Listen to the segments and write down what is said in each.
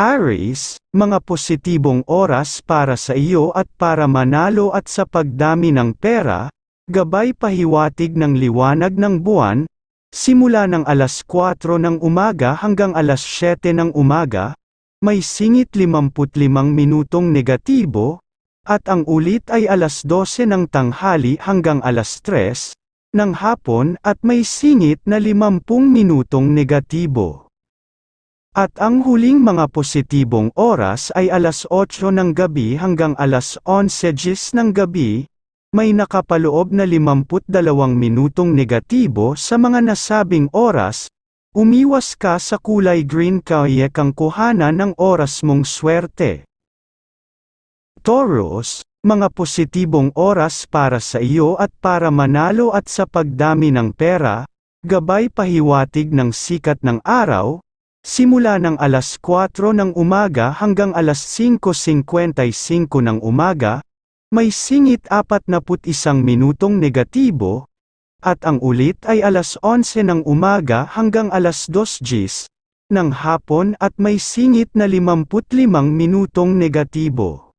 Aries, mga positibong oras para sa iyo at para manalo at sa pagdami ng pera, gabay pahiwatig ng liwanag ng buwan, simula ng alas 4 ng umaga hanggang alas 7 ng umaga, may singit 55 minutong negatibo, at ang ulit ay alas 12 ng tanghali hanggang alas 3 ng hapon at may singit na 50 minutong negatibo. At ang huling mga positibong oras ay alas 8 ng gabi hanggang alas 11 gis ng gabi, may nakapaloob na 52 minutong negatibo sa mga nasabing oras, umiwas ka sa kulay green kaya kang kuhanan ng oras mong swerte. Taurus, mga positibong oras para sa iyo at para manalo at sa pagdami ng pera, gabay pahiwatig ng sikat ng araw, simula ng alas 4 ng umaga hanggang alas 5.55 ng umaga, may singit 41 minutong negatibo, at ang ulit ay alas 11 ng umaga hanggang alas 2 gis ng hapon at may singit na 55 minutong negatibo.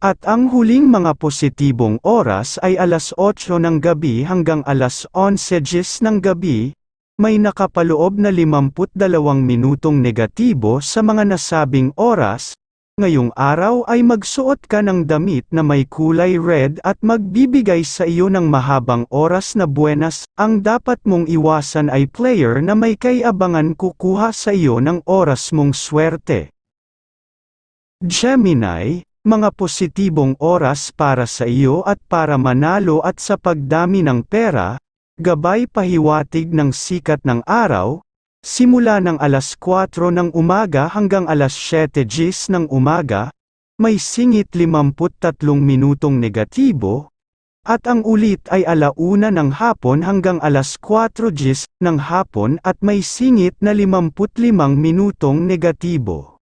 At ang huling mga positibong oras ay alas 8 ng gabi hanggang alas 11 gis ng gabi, may nakapaloob na 52 minutong negatibo sa mga nasabing oras, ngayong araw ay magsuot ka ng damit na may kulay red at magbibigay sa iyo ng mahabang oras na buenas, ang dapat mong iwasan ay player na may kayabangan kukuha sa iyo ng oras mong swerte. Gemini, mga positibong oras para sa iyo at para manalo at sa pagdami ng pera, gabay pahiwatig ng sikat ng araw, simula ng alas 4 ng umaga hanggang alas 7 gis ng umaga, may singit 53 minutong negatibo, at ang ulit ay alauna ng hapon hanggang alas 4 gis ng hapon at may singit na 55 minutong negatibo.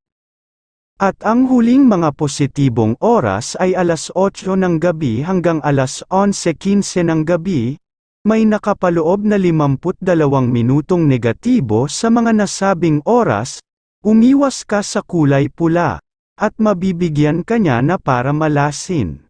At ang huling mga positibong oras ay alas 8 ng gabi hanggang alas 11.15 ng gabi, may nakapaloob na 52 minutong negatibo sa mga nasabing oras, umiwas ka sa kulay pula, at mabibigyan ka niya na para malasin.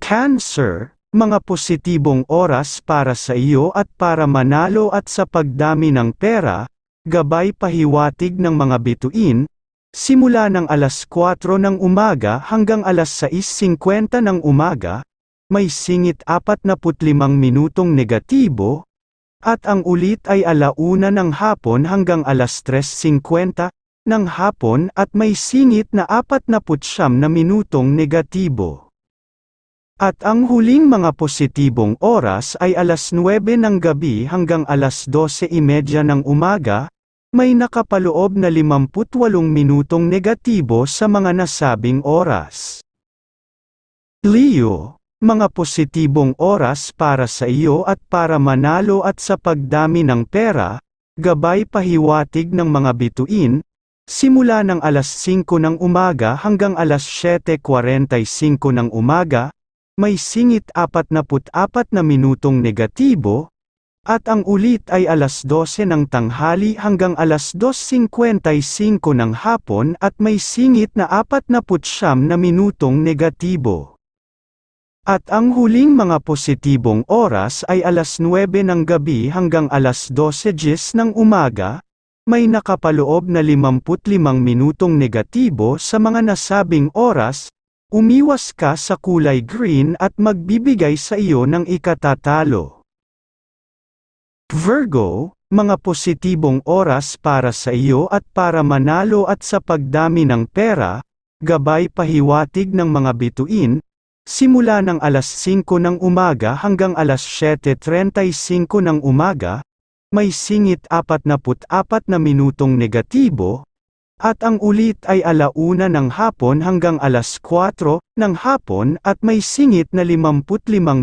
Cancer, mga positibong oras para sa iyo at para manalo at sa pagdami ng pera, gabay pahiwatig ng mga bituin, simula ng alas 4 ng umaga hanggang alas 6.50 ng umaga, may singit 45 minutong negatibo, at ang ulit ay alauna ng hapon hanggang alas 3.50 ng hapon at may singit na 49 na minutong negatibo. At ang huling mga positibong oras ay alas 9 ng gabi hanggang alas 12.30 ng umaga, may nakapaloob na 58 minutong negatibo sa mga nasabing oras. Leo, mga positibong oras para sa iyo at para manalo at sa pagdami ng pera, gabay pahiwatig ng mga bituin, simula ng alas 5 ng umaga hanggang alas 7.45 ng umaga, may singit 44 na minutong negatibo, at ang ulit ay alas 12 ng tanghali hanggang alas 2.55 ng hapon at may singit na 49 na minutong negatibo. At ang huling mga positibong oras ay alas 9 ng gabi hanggang alas 12 gis ng umaga, may nakapaloob na 55 minutong negatibo sa mga nasabing oras, umiwas ka sa kulay green at magbibigay sa iyo ng ikatatalo. Virgo, mga positibong oras para sa iyo at para manalo at sa pagdami ng pera, gabay pahiwatig ng mga bituin, Simula ng alas 5 ng umaga hanggang alas 7.35 ng umaga, may singit 44 na minutong negatibo, at ang ulit ay alauna ng hapon hanggang alas 4 ng hapon at may singit na 55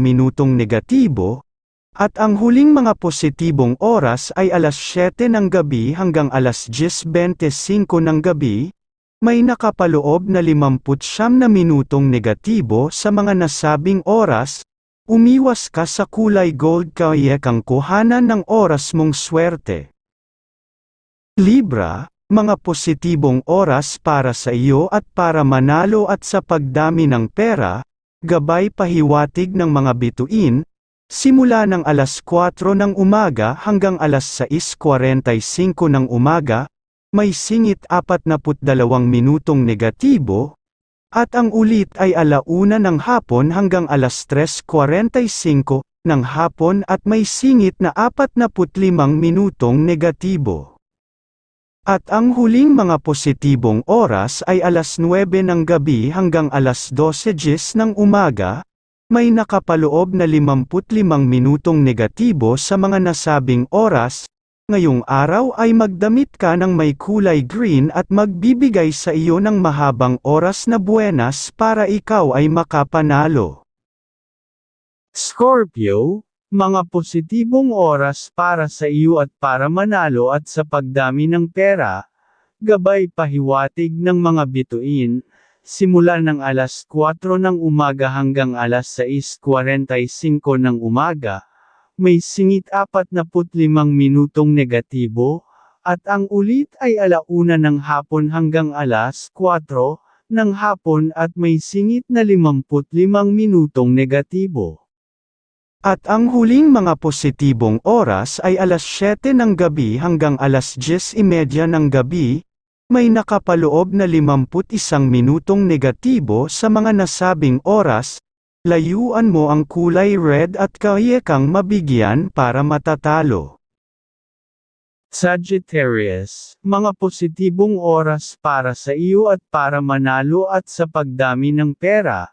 minutong negatibo, at ang huling mga positibong oras ay alas 7 ng gabi hanggang alas 10.25 ng gabi, may nakapaloob na 50 na minutong negatibo sa mga nasabing oras, umiwas ka sa kulay gold kaya kang kuhanan ng oras mong swerte. Libra, mga positibong oras para sa iyo at para manalo at sa pagdami ng pera, gabay pahiwatig ng mga bituin, simula ng alas 4 ng umaga hanggang alas 6.45 ng umaga, may singit 42 minutong negatibo, at ang ulit ay alauna ng hapon hanggang alas 3.45 ng hapon at may singit na 45 minutong negatibo. At ang huling mga positibong oras ay alas 9 ng gabi hanggang alas 12 ng umaga, may nakapaloob na 55 minutong negatibo sa mga nasabing oras, Ngayong araw ay magdamit ka ng may kulay green at magbibigay sa iyo ng mahabang oras na buenas para ikaw ay makapanalo. Scorpio, mga positibong oras para sa iyo at para manalo at sa pagdami ng pera, gabay pahiwatig ng mga bituin, simula ng alas 4 ng umaga hanggang alas 6.45 ng umaga, may singit 45 minutong negatibo, at ang ulit ay alauna ng hapon hanggang alas 4 ng hapon at may singit na 55 minutong negatibo. At ang huling mga positibong oras ay alas 7 ng gabi hanggang alas 10.30 ng gabi, may nakapaloob na 51 minutong negatibo sa mga nasabing oras, Layuan mo ang kulay red at kaya kang mabigyan para matatalo. Sagittarius, mga positibong oras para sa iyo at para manalo at sa pagdami ng pera,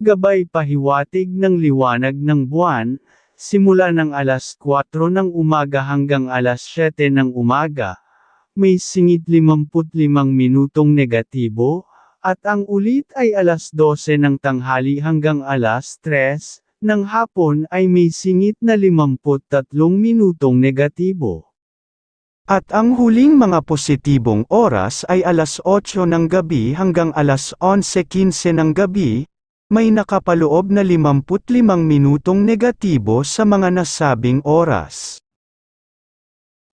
gabay pahiwatig ng liwanag ng buwan, simula ng alas 4 ng umaga hanggang alas 7 ng umaga, may singit 55 minutong negatibo, at ang ulit ay alas 12 ng tanghali hanggang alas 3 ng hapon ay may singit na 53 minutong negatibo. At ang huling mga positibong oras ay alas 8 ng gabi hanggang alas 11.15 ng gabi, may nakapaloob na 55 minutong negatibo sa mga nasabing oras.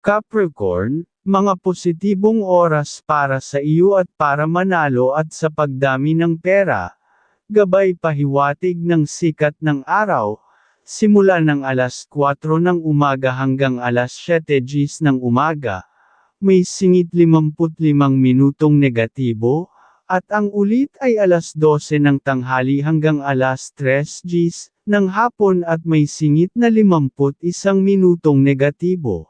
Capricorn, mga positibong oras para sa iyo at para manalo at sa pagdami ng pera, gabay pahiwatig ng sikat ng araw, simula ng alas 4 ng umaga hanggang alas 7 gis ng umaga, may singit 55 minutong negatibo, at ang ulit ay alas 12 ng tanghali hanggang alas 3 gis ng hapon at may singit na 51 minutong negatibo.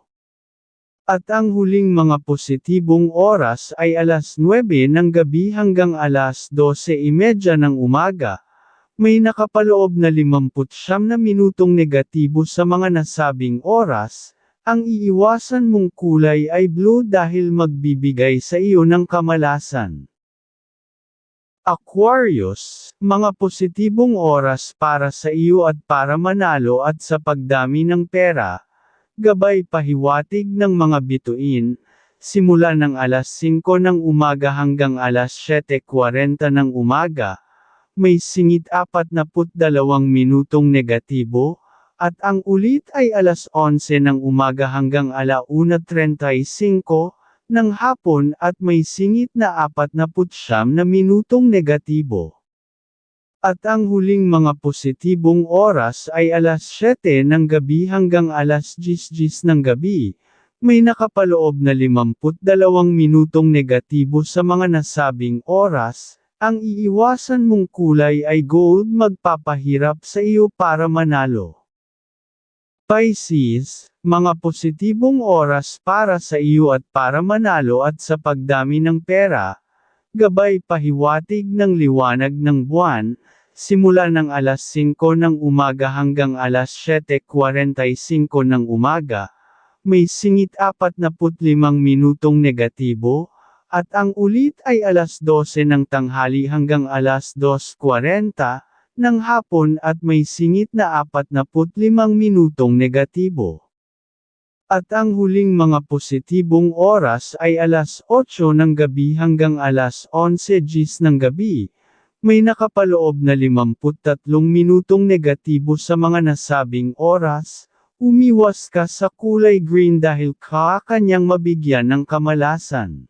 At ang huling mga positibong oras ay alas 9 ng gabi hanggang alas 12.30 ng umaga. May nakapaloob na 59 na minutong negatibo sa mga nasabing oras. Ang iiwasan mong kulay ay blue dahil magbibigay sa iyo ng kamalasan. Aquarius, mga positibong oras para sa iyo at para manalo at sa pagdami ng pera, Gabay pahiwatig ng mga bituin, simula ng alas 5 ng umaga hanggang alas 7.40 ng umaga, may singit 42 minutong negatibo, at ang ulit ay alas 11 ng umaga hanggang alauna.35 ng hapon at may singit na 49 na minutong negatibo. At ang huling mga positibong oras ay alas 7 ng gabi hanggang alas 10 ng gabi. May nakapaloob na 52 minutong negatibo sa mga nasabing oras. Ang iiwasan mong kulay ay gold magpapahirap sa iyo para manalo. Pisces, mga positibong oras para sa iyo at para manalo at sa pagdami ng pera, gabay pahiwatig ng liwanag ng buwan, simula ng alas 5 ng umaga hanggang alas 7.45 ng umaga, may singit 45 minutong negatibo, at ang ulit ay alas 12 ng tanghali hanggang alas 2.40 ng hapon at may singit na 45 minutong negatibo. At ang huling mga positibong oras ay alas 8 ng gabi hanggang alas 11 gis ng gabi. May nakapaloob na 53 minutong negatibo sa mga nasabing oras. Umiwas ka sa kulay green dahil kakanyang mabigyan ng kamalasan.